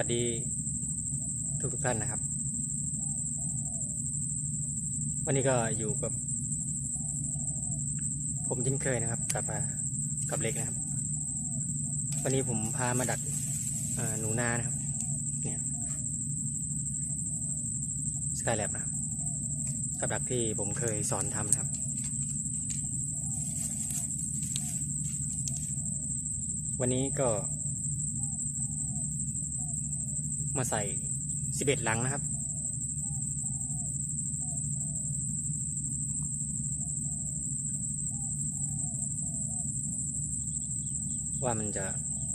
สวัสดีทุกทุกๆท่านนะครับ วันนี้ก็อยู่กับ ผมเช่นเคยนะครับ กับกับเล็กนะครับ วันนี้ผมพามาดักหนูนานะครับ เนี่ยสกายแลบนะครับกับดักที่ผมเคยสอนทำนะครับวันนี้ก็ มาใส่11หลังนะครับ ว่ามันจะ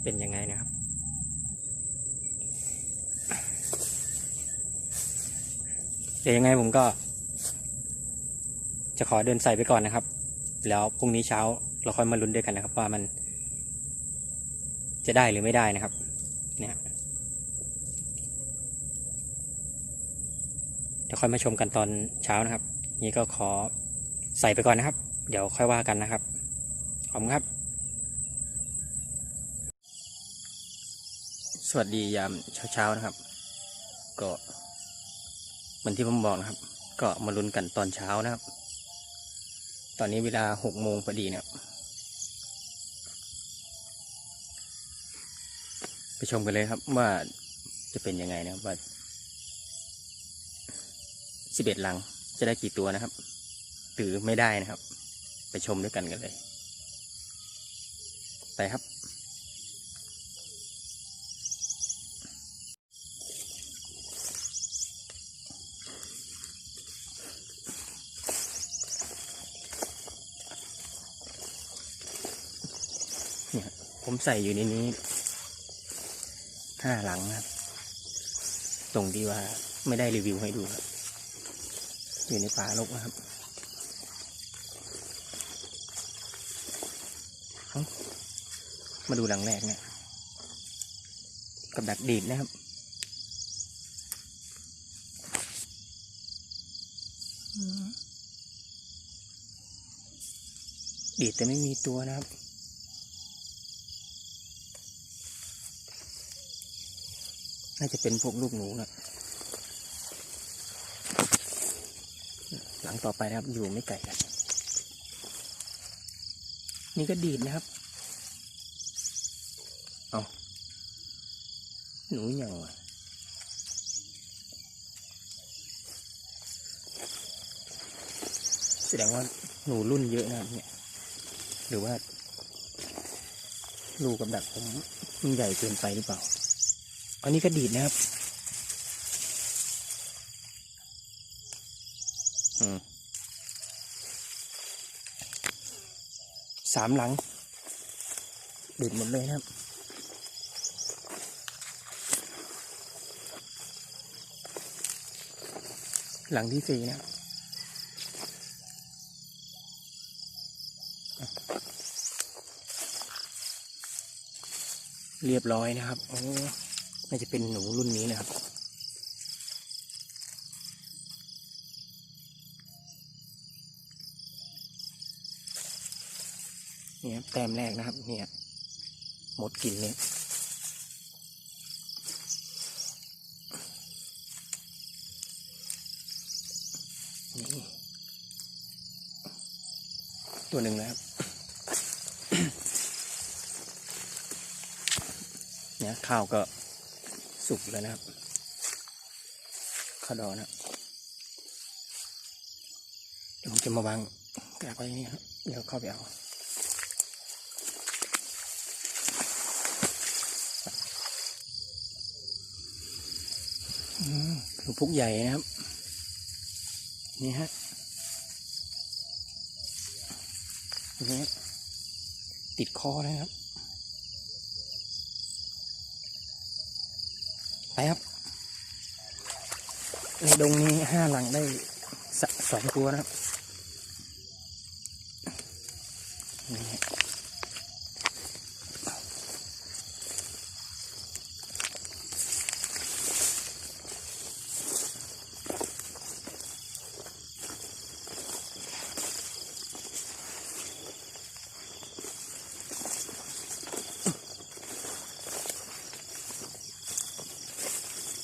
เป็นยังไงนะครับเดี๋ยวยังไงผมก็ จะขอเดินใส่ไปก่อนนะครับ แล้วพรุ่งนี้เช้าเราค่อยมาลุ้นด้วยกันนะครับ ว่ามันจะได้หรือไม่ได้นะครับ เนี่ย ดี๋ยวค่อยมาชมกันตอนเช้านะครับ นี่ก็ขอใส่ไปก่อนนะครับ เดี๋ยวค่อยว่ากันนะครับ ขอบคุณครับ สวัสดียามเช้าๆนะครับ ก็เหมือนที่ผมบอกนะครับ ก็มาลุ้นกันตอนเช้านะครับ ตอนนี้เวลาหกโมงพอดีนะครับ ไปชมกันเลยครับว่าจะเป็นยังไงนะครับว่า สิบเอ็ดลังจะได้กี่ตัวนะครับหรือไม่ได้นะครับ ไปชมด้วยกันกันเลย ไปครับ เนี่ยผมใส่อยู่ในนี้ห้าหลังนะครับ ตรงที่ว่าไม่ได้รีวิวให้ดูครับ อยู่ในป่าลกนะครับมาดูหลังแรกเนี่ย กับดักดีดนะครับดีดแต่ไม่มีตัวนะครับน่าจะเป็นพวกลูกหนูนะ หลังต่อไปนะครับ อยู่ไม่ไกลกัน นี่ก็ดีดนะครับ เอาหนูยังวะแสดงว่าหนูรุ่นเยอะนะครับเนี่ย หรือว่าลูกกับดักผมมันใหญ่เกินไปหรือเปล่า อันนี้ก็ดีดนะครับ อืม สามหลังดูดหมดเลยครับหลังที่สี่นะครับอะเรียบร้อยนะครับ โอ้ น่าจะเป็นหนูรุ่นนี้นะครับ เนี่ยแต้มแรกนะครับ เนี่ยหมดกลิ่นเลยนี่ตัวหนึ่งนะครับเนี่ยข้าวก็สุกแล้วนะครับข้าวดอนะเดี๋ยวผมจะมาวางกากไว้นี่ครับเดี๋ยวเข้าไปเอา ลูกพุกใหญ่นะครับ นี่ฮะนี่ฮะติดคอนะครับ ไปครับ ในดงนี้ห้าหลังได้สสองตัวนะครับ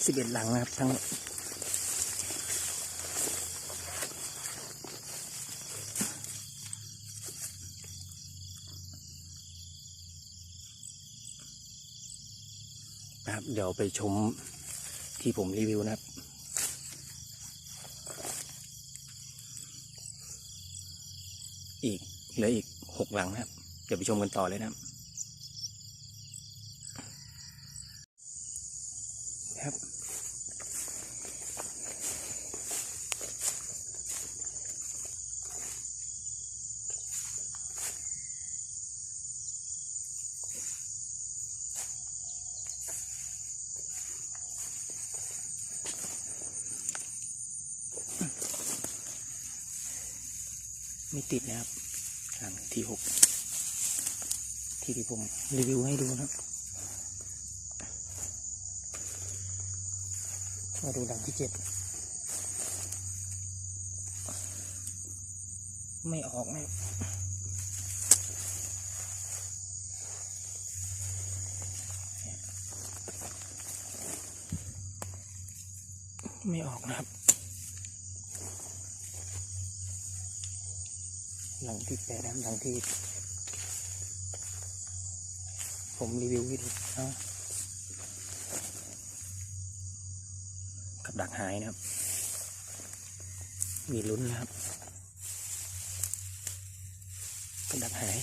สิบเอ็ดหลังนะครับทั้งนะครับ เดี๋ยวไปชมที่ผมรีวิวนะครับอีกเหลืออีกหกหลังนะครับ เดี๋ยวไปชมกันต่อเลยนะครับ ครับ ไม่ติดนะครับหลังที่หกที่ที่ผมรีวิวให้ดูนะครับมาดูหลังที่เจ็ดไม่ออกนะครับไม่ออกนะครับ หลังที่แปดนะหลังที่ ผมรีวิวให้ดูเอากับดักหายนะครับ มีลุ้นนะครับกับดักหาย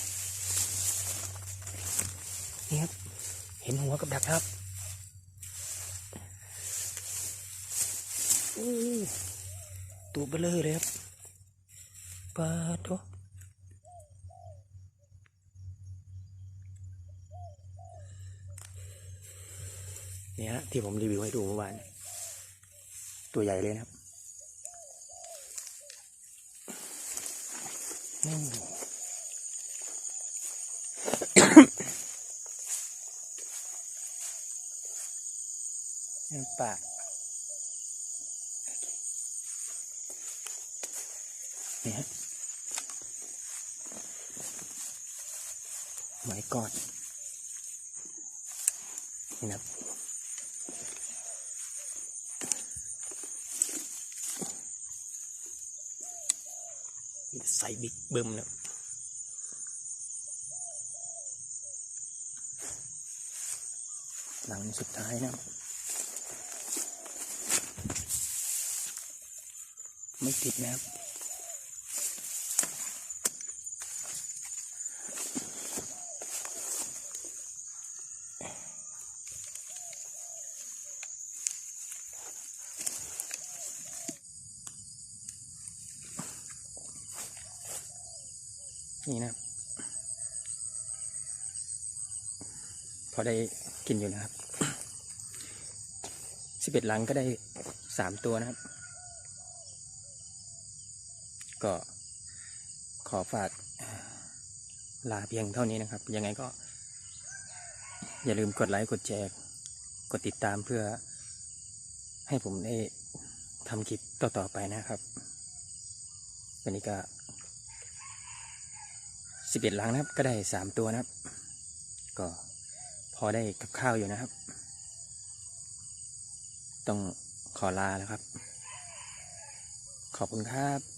นี่ครับ เห็นหัวกับดักครับอู้ตัวเบลอเลยครับปลาตัว นี่ยฮะที่ผมรีวิวให้ดูเมื่อวาน ตัวใหญ่เลยนะครับนี่ปากนี่ฮะหมายกอดนี่นะครับ ใส่บิ๊กเบิ้มนะหลังสุดท้ายนะ ไม่ติดนะครับ นี่นะครับพอได้กินอยู่นะครับสิบเอ็ดหลังก็ได้สามตัวนะครับ ก็ขอฝากลาเพียงเท่านี้นะครับ ยังไงก็ อย่าลืมกดไลค์กดแชร์กดติดตามเพื่อให้ผมได้ทำคลิปต่อ ๆ ไปนะครับ วันนี้ก็ สิบเอ็ดลังนะครับ ก็ได้สามตัวนะครับ ก็พอได้กับข้าวอยู่นะครับ ต้องขอลาแล้วครับ ขอบคุณครับ